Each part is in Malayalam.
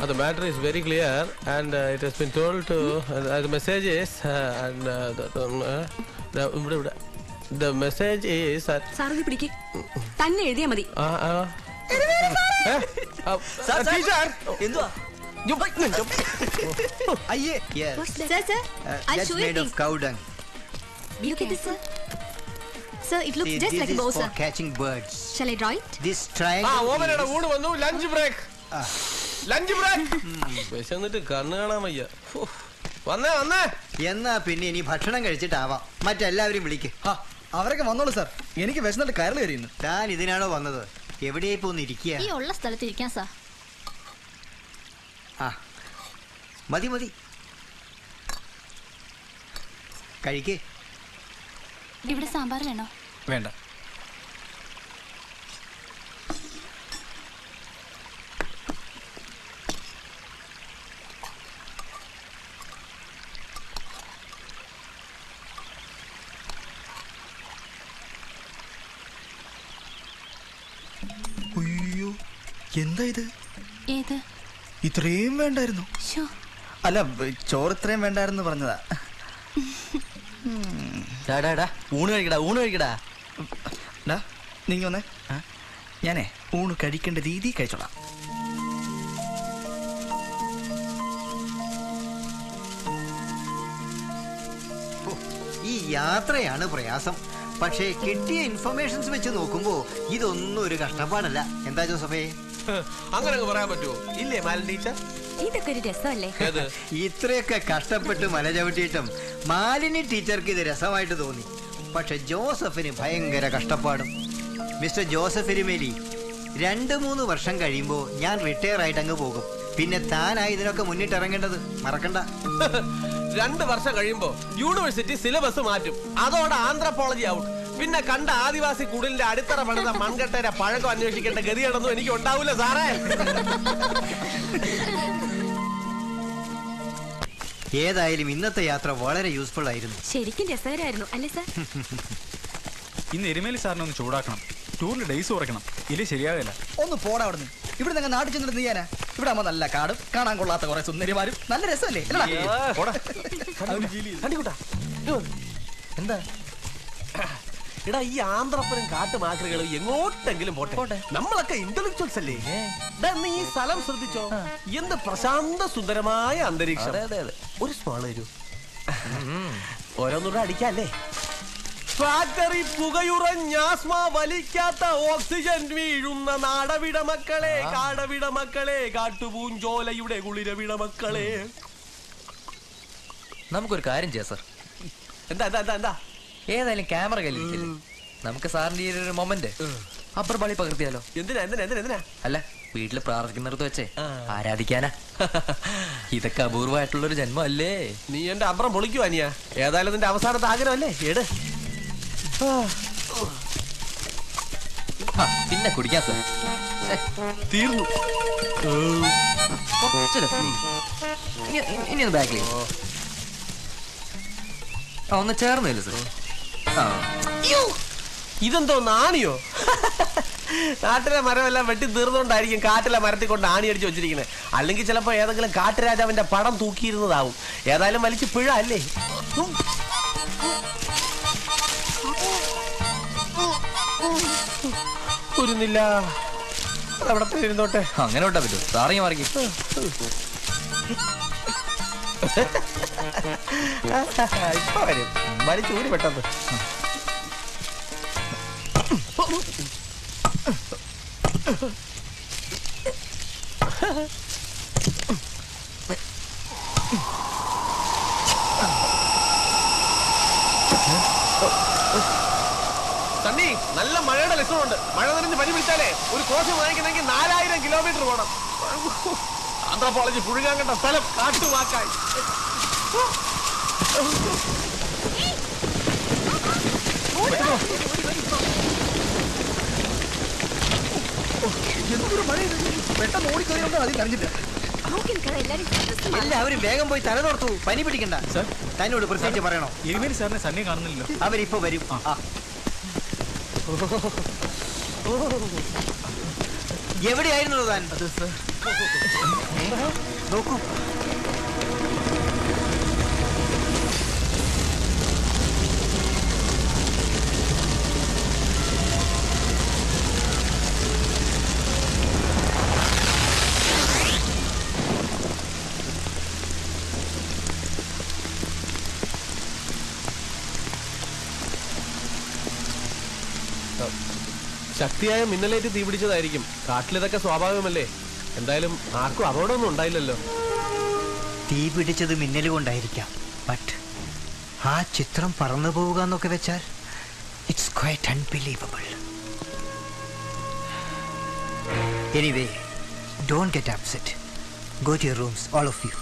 Uh, The matter is very clear, and uh, it has been told to. Uh, the message is, uh, and uh, the, um, uh, the, ഇവിടെ, ഇവിടെ. the message is that. Sir ഇത് പിടിക്ക് തന്നെ എഴുതിയാ മതി Uh, uh, eh? Uh, uh, teacher! എന്തുവാ jump അയ്യേ Yes. Sir, sir, Uh, I'll show you this things. cow dung. Look at this, sir. Sir, it looks See, just this like a is bow, for sir. catching birds. Shall I draw it? This triangle. ആ triangle ഓമനയുടെ ഊണ് വന്നു lunch break ആ. ലഞ്ച് ബ്രേക്ക് വിശന്നിട്ട് കണ്ണു കാണാൻ വയ്യ. വന്നേ വന്നേ. എന്നാ പിന്നെ ഇനി ഭക്ഷണം കഴിച്ചിട്ടാവാം. മറ്റെല്ലാവരും വിളിക്ക്. അവരൊക്കെ വന്നോളൂ സാർ. എനിക്ക് വിശന്നിട്ട് കയറി വരുന്നു ഞാൻ ഇതിനാണോ വന്നത്? എവിടെയായി പോന്ന് ഇരിക്കുക ഈ ഉള്ള സ്ഥലത്ത് ഇരിക്കാൻ സാർ. ആ മതി മതി. കഴിക്കേ. ഇവിടെ സാമ്പാർ വേണോ? വേണ്ട അയ്യോ എന്താ ഇത് ഏത്? ഇത്രയും വേണ്ടായിരുന്നു. അല്ല ചോറ് ഇത്രയും വേണ്ടായിരുന്നു പറഞ്ഞതാ. ഊണ് കഴിക്കടാ ഊണ് കഴിക്കടാ. നീങ്ങി വന്നേ. ഞാനേ ഊണ് കഴിക്കേണ്ട രീതി കഴിച്ചോളാം. ഈ യാത്രയാണ് പ്രയാസം. പക്ഷേ കിട്ടിയ ഇൻഫർമേഷൻസ് വെച്ച് നോക്കുമ്പോൾ ഇതൊന്നും ഒരു കഷ്ടപ്പാടല്ല. എന്താ ജോസഫേ? അങ്ങനെ അങ്ങ് പറയാൻ പറ്റുമോ ഇല്ലേ മാലിനീച്ച ഇതൊക്കെ ഒരു രസമല്ലേ? ഏത്? ഇത്രയൊക്കെ കഷ്ടപ്പെട്ട് മല ചവിട്ടിയിട്ടും മാലിനി ടീച്ചർക്ക് ഇത് രസമായിട്ട് തോന്നി. പക്ഷെ ജോസഫിന് ഭയങ്കര കഷ്ടപ്പാടും. മിസ്റ്റർ ജോസഫ് എരുമേലി രണ്ട് മൂന്ന് വർഷം കഴിയുമ്പോൾ ഞാൻ റിട്ടയർ ആയിട്ട് അങ്ങ് പോകും. പിന്നെ താനായി ഇതിനൊക്കെ മുന്നിട്ട് ഇറങ്ങേണ്ടത് മറക്കണ്ട. രണ്ട് വർഷം കഴിയുമ്പോൾ യൂണിവേഴ്സിറ്റി സിലബസ് മാറ്റും. അതോടെ ആന്ത്രപ്പോളജി ഔട്ട് പിന്നെ കണ്ട ആദിവാസി കുടിലിന്റെ അടിത്തറ പണിത മൺകട്ടയുടെ പഴക്കം അന്വേഷിക്കേണ്ട ഗതിയാണെന്നും എനിക്ക് ഉണ്ടാവൂല സാറേ. ഏതായാലും ഇന്നത്തെ യാത്ര വളരെ യൂസ്ഫുൾ ആയിരുന്നു. ശരിക്കും രസകരമായിരുന്നു അല്ലേ സാർ? ഇന്ന് എരുമേലി സാറിനെ ഒന്ന് ചൂടാക്കണം. ടൂറിന് ഡേയ്സ് കുറയ്ക്കണം. ഇല്ല ശരിയാവില്ല. ഒന്ന് പോടാ അവിടെ ഇവിടെ നിങ്ങൾ നാട്ടിൽ ചെന്നിട്ട് നീയാനാ ചെയ്യാനാ ഇവിടെ ആകുമ്പോ നല്ല കാടും കാണാൻ കൊള്ളാത്ത കുറെ സുന്ദരിമാരും നല്ല രസമല്ലേ? അല്ലടാ? എന്താ? എടാ ഈ ആന്ധ്രപ്പനും കാട്ടുമാക്രികളും എങ്ങോട്ടെങ്കിലും പോട്ടെ. നമ്മളൊക്കെ ഇന്റലക്ച്വൽസ് അല്ലേ? നീ ഈ സ്ഥലം ശ്രദ്ധിച്ചോ? എന്ത് പ്രശാന്ത സുന്ദരമായ അന്തരീക്ഷം. ഒരു സ്മോൾ തരൂ. ഓരോന്നൂടെ അടിക്കല്ലേ? ഫാക്ടറി പുകയുറഞ്ഞാസ്മ വലിക്കാത്ത ഓക്സിജൻ വീഴുന്ന നാടവിട മക്കളെ കാടവിട മക്കളെ കാട്ടുപൂഞ്ചോലയുടെ കുളിരവിട മക്കളെ. നമുക്കൊരു കാര്യം ചെയ്യാം സർ. എന്താ എന്താ എന്താ എന്താ? ഏതായാലും ക്യാമറ കയ്യിലിരിക്കില്ലേ? നമുക്ക് സാറിന്റെ ഈ ഒരു മൊമെന്റ് അപ്പുറം പള്ളി പകർത്തിയാലോ? എന്തിനാ എന്തിനാ എന്തിനാ എന്തിനാ? അല്ല വീട്ടിൽ പ്രാർത്ഥിക്കുന്നിടത്ത് വെച്ചേ. ആരാധിക്കാനാ? ഇതൊക്കെ അപൂർവമായിട്ടുള്ള ഒരു ജന്മം അല്ലേ നീ എന്റെ അപ്പുറം പൊളിക്കുവാ നീയാ ഏതായാലും നിന്റെ അവസാനത്തെ ആഗ്രഹമല്ലേ? എട്. പിന്നെ കുടിക്കാൻ സാർ തീർന്നു. ഇനി ഒന്ന് ബാക്കിലേക്ക് ഒന്ന് ചേർന്നില്ല സാർ ഇതെന്തോ നാണിയോ? നാട്ടിലെ മരമെല്ലാം വെട്ടി തീർന്നുകൊണ്ടായിരിക്കും കാട്ടിലെ മരത്തിൽ കൊണ്ട് ആണി അടിച്ച് വെച്ചിരിക്കുന്നത് അല്ലെങ്കിൽ ചിലപ്പോ ഏതെങ്കിലും കാട്ടുരാജാവിന്റെ പടം തൂക്കിയിരുന്നതാവും. ഏതായാലും വലിച്ച് പിഴ അല്ലേ. ഉരുന്നില്ല. തന്നെ ഇരുന്നോട്ടെ അങ്ങനെ വിട്ടാ പറ്റൂ. സാറിങ്ങി മറിക്കും. ഇപ്പൊ വരും വലിച്ച് ഊരി പെട്ടെന്ന്. സണ്ണി നല്ല മഴയുടെ ലക്ഷണമുണ്ട്. മഴ നനഞ്ഞ് പനി പിടിച്ചാലേ ഒരു കോശം വാങ്ങിക്കണമെങ്കിൽ നാലായിരം കിലോമീറ്റർ പോകണം ആന്ധ്രാപോളജി പുഴുകാൻ കണ്ട സ്ഥലം കാട്ടുവാക്കായി. എന്തൊരു മഴ ഇത്? പെട്ടെന്ന് ഓടിക്കഴിയുമ്പോൾ അതിൽ അറിഞ്ഞില്ല. എല്ലാവരും വേഗം പോയി തല തോർത്തു പനി പിടിക്കണ്ട. സർ. തന്നോട് പ്രത്യേകിച്ച് പറയണോ? എരുമേലി സാറിനെ സണ്ണി കാണുന്നില്ലല്ലോ. അവരിപ്പോ വരും. എവിടെയായിരുന്നു താൻ? നോക്കൂ. ശക്തിയായ മിന്നലേറ്റ് തീപിടിച്ചതായിരിക്കും കാട്ടിലിതൊക്കെ സ്വാഭാവികമല്ലേ? എന്തായാലും ആർക്കും അപകടമൊന്നും ഉണ്ടായില്ലല്ലോ. തീ പിടിച്ചത് മിന്നൽ ബട്ട് ആ ചിത്രം പറന്നു പോവുക എന്നൊക്കെ വെച്ചാൽ it's quite unbelievable anyway don't get upset go to your rooms all of you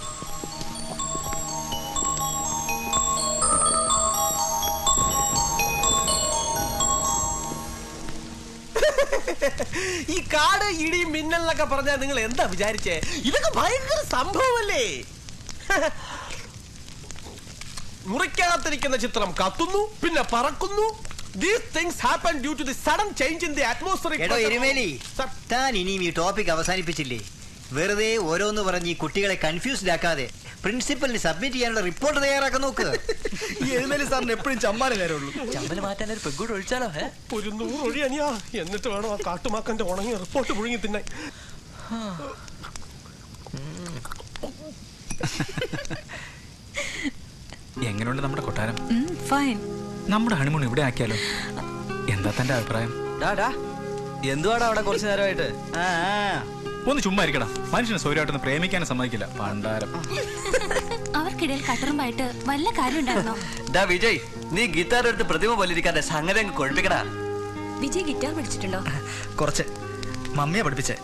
കാട് ഇടി മിന്നൽ എന്നൊക്കെ പറഞ്ഞാൽ നിങ്ങൾ എന്താ വിചാരിച്ചേ? ഇതൊക്കെ ഭയങ്കര സംഭവമല്ലേ? മുറിക്കകത്തിരിക്കുന്ന ചിത്രം കത്തുന്നു പിന്നെ പറക്കുന്നു. These things happen due to the sudden change in the atmospheric എടോ എരുമേലി താൻ ഇനിയും ഈ ടോപ്പിക് അവസാനിപ്പിച്ചില്ലേ? വെറുതെ ഓരോന്ന് പറഞ്ഞ് ഈ കുട്ടികളെ കൺഫ്യൂസ്ഡ് ആക്കാതെ. പ്രിൻസിപ്പലിന് സബ്മിറ്റ് ചെയ്യാനുള്ള റിപ്പോർട്ട് തയ്യാറാക്കാൻ നോക്ക്. ഈ എഴുന്നേലി സാറിന് എപ്പോഴും ചമ്മാനെ കാര്യമുള്ളൂ ചമ്മൽ മാറ്റാൻ ഒരു പെഗ്ഗൂടെ ഒഴിച്ചാലോ ഒരു നൂറ് ഒഴി അനിയാ. എന്നിട്ട് വേണം ആ കാട്ടുമാക്കന്റെ ഉണങ്ങിയ റിപ്പോർട്ട് പുഴുങ്ങി തിന്നാൻ. എങ്ങനെയുണ്ട് നമ്മുടെ കൊട്ടാരം? ഫൈൻ നമ്മുടെ ഹണിമൂൺ ഇവിടെ ആക്കിയാലോ? എന്താ തന്റെ അഭിപ്രായം? ഡാ എന്തുവാടാ അവിടെ കുറച്ചു നേരമായിട്ട്? ഒന്ന് ചുമ്മാ ഇരിക്കടാ. മനുഷ്യനെ സൗര്യമായിട്ടൊന്ന് പ്രേമിക്കാനും സമ്മതിക്കില്ല. പണ്ടാരം. അവർക്കിടയിൽ കട്ടറുമായിട്ട് വല്ല കാര്യം ഉണ്ടായിരുന്നോ? ഡാ വിജയ് നീ ഗിറ്റാർ എടുത്ത് പ്രതിമ പോലിരിക്കാതെ സംഗതി അങ്ങ് കൊഴിപ്പിക്കടാ. വിജയ് ഗിറ്റാർ പഠിച്ചിട്ടുണ്ടോ? കുറച്ച്. മമ്മിയെ പഠിപ്പിച്ചേ.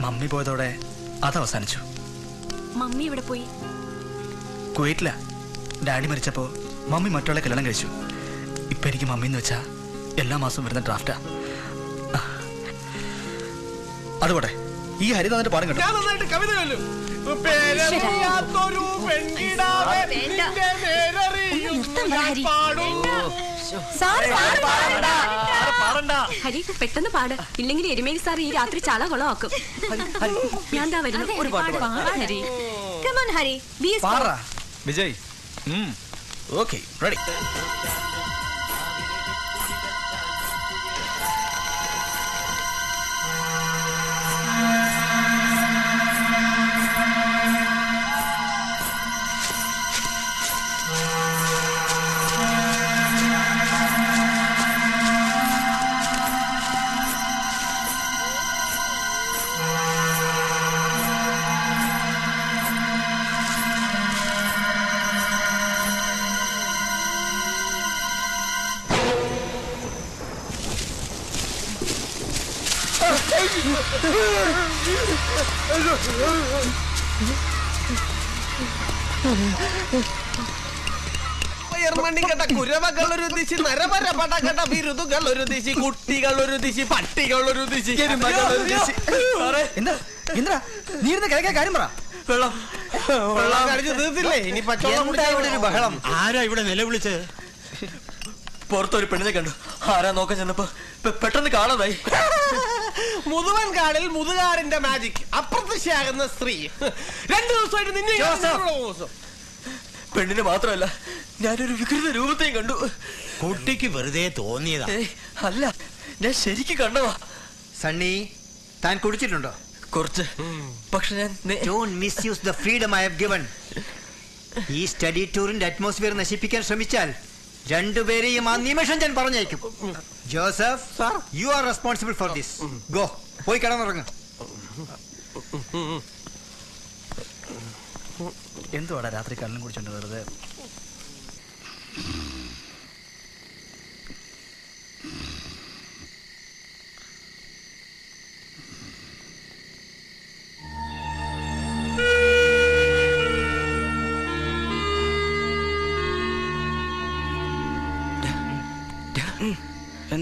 മമ്മി പോയതോടെ അത് അവസാനിച്ചു മമ്മി ഇവിടെ പോയി? കുവൈറ്റില. ഡാഡി മരിച്ചപ്പോ മമ്മി മറ്റുള്ള കല്യാണം കഴിച്ചു. ഇപ്പൊ എനിക്ക് മമ്മി എന്ന് വെച്ചാ എല്ലാ മാസവും വരുന്ന ഡ്രാഫ്റ്റാ. അതുപോട്ടെ. ഈ ഹരി തന്നിട്ട് പാടും കേട്ടോ. ഞാൻ നന്നായിട്ട് കവിത ചൊല്ലും പേരറിയാത്തൊരു പെൺകിടാവേ, നിന്റെ നേരറിയുന്നു. ഞാൻ പാടും. ഹരി പെട്ടെന്ന് പാട്. ഇല്ലെങ്കിൽ എരുമേലി സാർ ഈ രാത്രി ചാള കൊളമാക്കും. ഞാൻ ദാ വരുന്നു. ഒരു പാട്ട് ഹരി. കമോൺ ഹരി. ബി പാടാ. വിജയ്. Okay ready. കുരവകൾ ഒരു ദിശി നരപര പടകട ബിരുദുകൾ ഒരു ദിശി കുട്ടികൾ ഒരു ദിശി പട്ടികൾ ഒരു ദിശി എരുമകൾ ഒരു ദിശി. എന്താ? എന്താ നീ ഇരുന്ന് കിഴക്കേ കാര്യം പറ. വെള്ളം. വെള്ളം കഴിച്ച് തീർത്തില്ലേ? ഇനി പച്ചവെള്ളം ബഹളം. ആരാ ഇവിടെ നിലവിളിച്ചത് പുറത്തൊരു പെണ്ണിനെ കണ്ടു. ആരാ നോക്കാൻ ചെന്നപ്പോ? പെട്ടെന്ന് കാണാതായി. മുതുവൻ കാടിൽ മുതുകാടിന്റെ മാജിക് അപ്രത്യക്ഷയാകുന്ന സ്ത്രീ. രണ്ടു ദിവസമായിട്ട് നിന്നെ പെണ്ണിനെ മാത്രമല്ല ഞാനൊരു വികൃത രൂപത്തെയും കണ്ടു. കുട്ടിക്ക് വെറുതെ തോന്നിയതാ. അല്ല ഞാൻ ശരിക്കും കണ്ടോ സണ്ണി താൻ കുടിച്ചിട്ടുണ്ടോ? കുറച്ച്. പക്ഷെ ഞാൻ don't misuse the freedom I have given ഈ സ്റ്റഡി ടൂറിന്റെ അറ്റ്മോസ്ഫിയർ നശിപ്പിക്കാൻ ശ്രമിച്ചാൽ രണ്ടുപേരെയും ആ നിമിഷം ഞാൻ പറഞ്ഞേക്കും Joseph sir. You are responsible for this go പോയി കിടന്നുറങ്ങ. എന്തുവാടാ രാത്രി കള്ളും കുടിച്ചോണ്ട് വെറുതെ?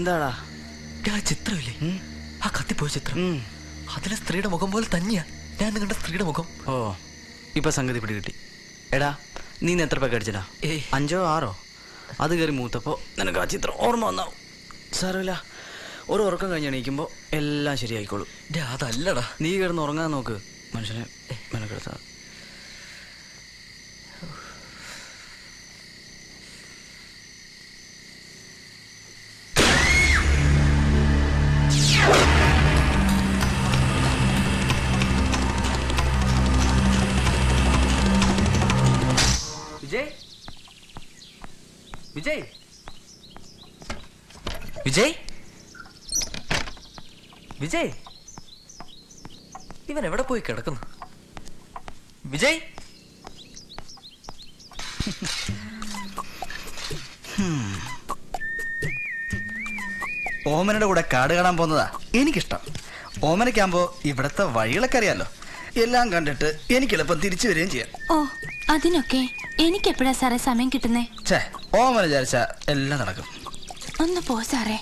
എന്താടാ? ചിത്രമില്ലേ? ആ കത്തിപ്പോയ ചിത്രം. അതിലെ സ്ത്രീയുടെ മുഖം പോലെ തന്നെയാ. ഞാൻ നിങ്ങളുടെ സ്ത്രീയുടെ മുഖം. ഓ ഇപ്പൊ സംഗതി പിടി കിട്ടി എടാ നീ എത്ര പേക്ക് അടിച്ചടാ? ഏ അഞ്ചോ ആറോ? അത് കയറി മൂത്തപ്പോ നിനക്ക് ആ ചിത്രം ഓർമ്മ വന്നാവും. സാരമില്ല. ഒരു ഉറക്കം കഴിഞ്ഞ് എണീക്കുമ്പോൾ എല്ലാം ശരിയായിക്കോളും. അതല്ലടാ. നീ കിടന്ന് ഉറങ്ങാൻ നോക്ക്. മനുഷ്യനെ മെനക്കെടുത്താ. വിജയ്? വിജയ്? വിജയ്? വിജയ്? ഇവൻ എവിടെ പോയി കിടക്കുന്നു? വിജയ്? ഓമനയുടെ കൂടെ കാട് കാണാൻ പോകുന്നതാ എനിക്കിഷ്ടം. ഓമനയ്ക്കാകുമ്പോ ഇവിടത്തെ വഴികളൊക്കെ അറിയാലോ. എല്ലാം കണ്ടിട്ട് എനിക്ക് എളുപ്പം തിരിച്ചു വരികയും ചെയ്യാം. ഓ അതിനൊക്കെ എനിക്ക് എപ്പോഴാ സാറേ സമയം കിട്ടുന്നേ? ഓമന വിചാരിച്ച എല്ലാം നടക്കും. ഒന്ന് പോ സാറേ.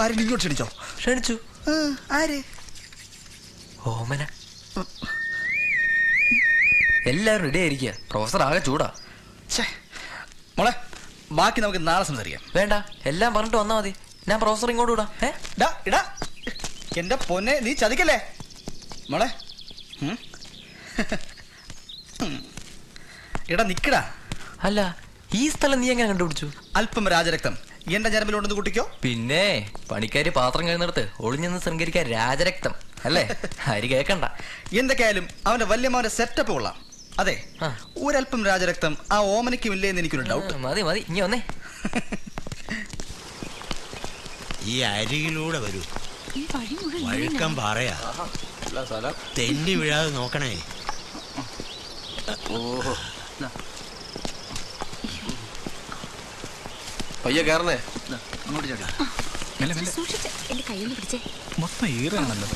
ആരും ഇങ്ങോട്ട് ക്ഷണിച്ചോ? ക്ഷണിച്ചു. ആര്? ഓമന. എല്ലാവരും റെഡി ആയിരിക്കുക പ്രൊഫസർ ആകെ ചൂടാ. ഛേ. മോളെ ബാക്കി നമുക്ക് നാളെ സംസാരിക്കാം. വേണ്ട എല്ലാം പറഞ്ഞിട്ട് വന്നാ മതി. ഞാൻ പ്രൊഫസർ ഇങ്ങോട്ട് വിടാം. ഏ? ഡാ, ഇടാ. എന്റെ പൊന്നെ നീ ചതിക്കല്ലേ? മോളെ. എടാ നിക്കടാ. അല്ല ഈ സ്ഥലം നീ എങ്ങനെ കണ്ടുപിടിച്ചു? അല്പം രാജരക്തം. എന്റെ ഞരമ്പിലുണ്ടെന്ന് കുട്ടിക്കോ. പിന്നെ പണിക്കാര് പാത്രം കഴിയുന്നിടത്ത് ഒളിഞ്ഞെന്ന് ശൃംഗരിക്കാൻ രാജരക്തം. അല്ലേ? ഹരി കേക്കണ്ട. എന്തൊക്കെയായാലും അവന്റെ വല്യമാവന്റെ സെറ്റപ്പ് കൊള്ളാം. അതെ. ഒരല്പം രാജരക്തം ആ ഓമനയ്ക്കും ഇല്ലേ എന്ന് എനിക്കൊരു ഡൗട്ട് മതി മതി. ഇനി വന്നേ. ഈ അരികിലൂടെ വരൂ. വഴുക്കം പാറയാ. തെന്നി വീഴാതെ നോക്കണേ. പയ്യ കേറണേ. അങ്ങോട്ട് ചാടി. മെല്ലെ മെല്ലെ. സൂക്ഷിച്ച് എന്റെ കയ്യിൽ പിടിച്ചേ. മൊത്തം ഈറാണല്ലോ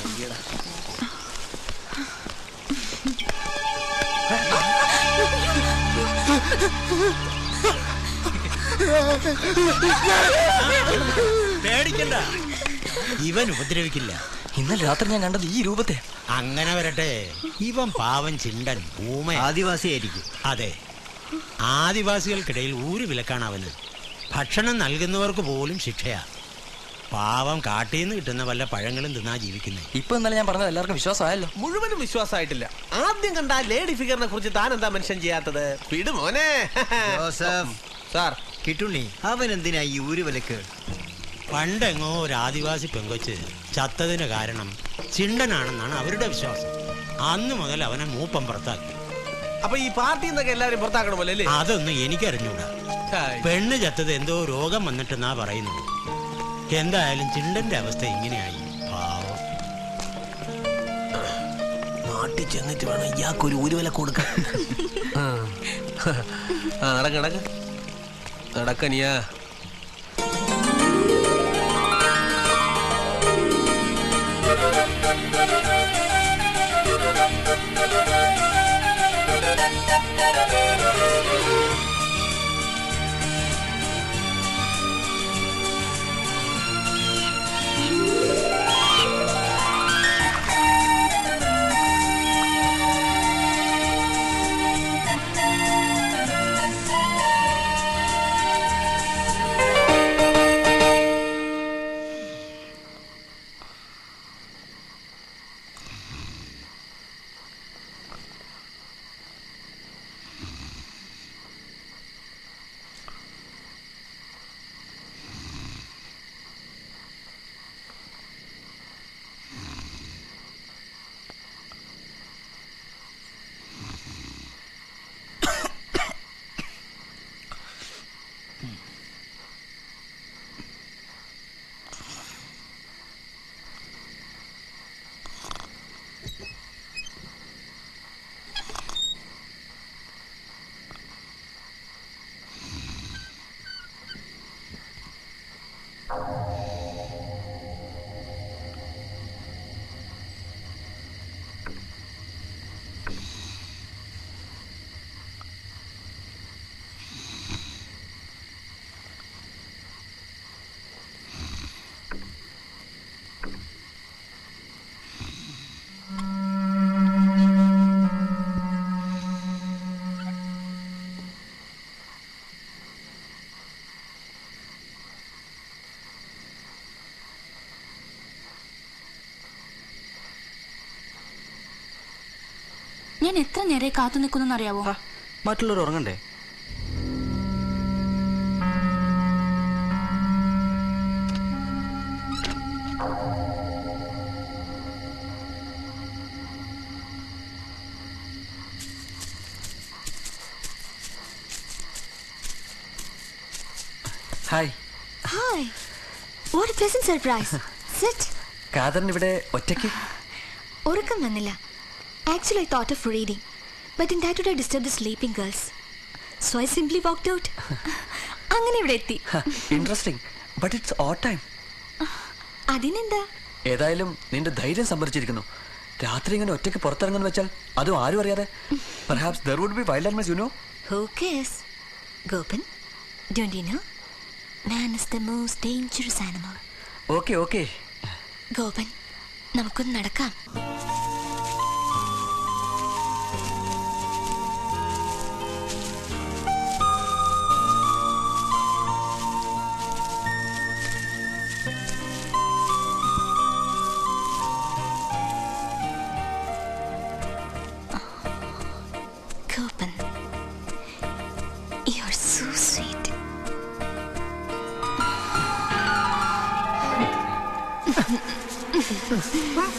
പേടിക്കണ്ട. ഇവൻ ഉപദ്രവിക്കില്ല. ഇന്നലെ രാത്രി ഞാൻ കണ്ടത് ഈ രൂപത്തെ. അങ്ങനെ വരട്ടെ. ഇവൻ പാവൻ ചിണ്ടൻ ഊമ ആദിവാസിയായിരിക്കും. അതെ. ആദിവാസികൾക്കിടയിൽ ഊരു വിലക്കാണ് അവന്. ഭക്ഷണം നൽകുന്നവർക്ക് പോലും ശിക്ഷയാ. പാവം കാട്ടിൽ നിന്ന് കിട്ടുന്ന വല്ല പഴങ്ങളും തിന്നാ ജീവിക്കുന്നത് ഇപ്പൊ ഇന്നലെ ഞാൻ പറഞ്ഞത് എല്ലാവർക്കും വിശ്വാസമായല്ലോ. മുഴുവനും വിശ്വാസമായിട്ടില്ല. ആദ്യം കണ്ട ആ ലേഡി ഫിഗറിനെ കുറിച്ച് താൻ എന്താ മെൻഷൻ ചെയ്യാത്തത്? വിടുമോനെ ജോസഫ്. സാർ. കിട്ടുണ്ണി അവൻ എന്തിനാ ഈ ഊരുവലക്ക് പണ്ടെങ്ങോ ഒരു ആദിവാസി പെങ്കൊച്ച് ചത്തതിന് കാരണം ചിണ്ടനാണെന്നാണ് അവരുടെ വിശ്വാസം. അന്ന് മുതൽ അവനെ മൂപ്പം പുറത്താക്കി. അപ്പൊ ഈ പാർട്ടിയിൽ നിന്നൊക്കെ എല്ലാവരും പുറത്താക്കണമല്ലോ അല്ലേ? അതൊന്നും എനിക്കറിഞ്ഞൂടാ. പെണ്ണ് ചത്തത് എന്തോ രോഗം വന്നിട്ടെന്നാ പറയുന്നത്. എന്തായാലും ചിണ്ടന്റെ അവസ്ഥ ഇങ്ങനെയായി. പാവം. നാട്ടിൽ ചെന്നിട്ട് വേണം ഇയാൾക്ക് ഒരു ഊരുവില കൊടുക്കാൻ. ആ. നടക്ക നടക്ക്. നടക്ക് നടക്കനിയാ Thank you. ഞാൻ എത്ര നേരെ കാത്തു നിൽക്കുന്നു അറിയാവോ മറ്റുള്ളവർ ഉറങ്ങണ്ടേ? Hi hi what pleasant surprise sit ഇവിടെ ഒറ്റയ്ക്ക്? ഉറക്കം വന്നില്ല. Actually I thought of reading, but in that would I disturb the sleeping girls. So I simply walked out. അങ്ങനെ ഇവിടെ എത്തി interesting but it's oh time അതിനെന്താ ഏതായാലും നിന്റെ ധൈര്യം സംഭരിച്ചിരിക്കുന്നു രാത്രി ഇങ്ങനെ ഒറ്റയ്ക്ക് പുറത്തിറങ്ങുന്ന വെച്ചാൽ അതും ആരും അറിയാതെ perhaps there would be wild animals you know Who cares? Gopan, don't you know? Man is the most dangerous animal. Okay okay Gopan നമുക്കൊന്ന് നടക്കാം Mm-hmm.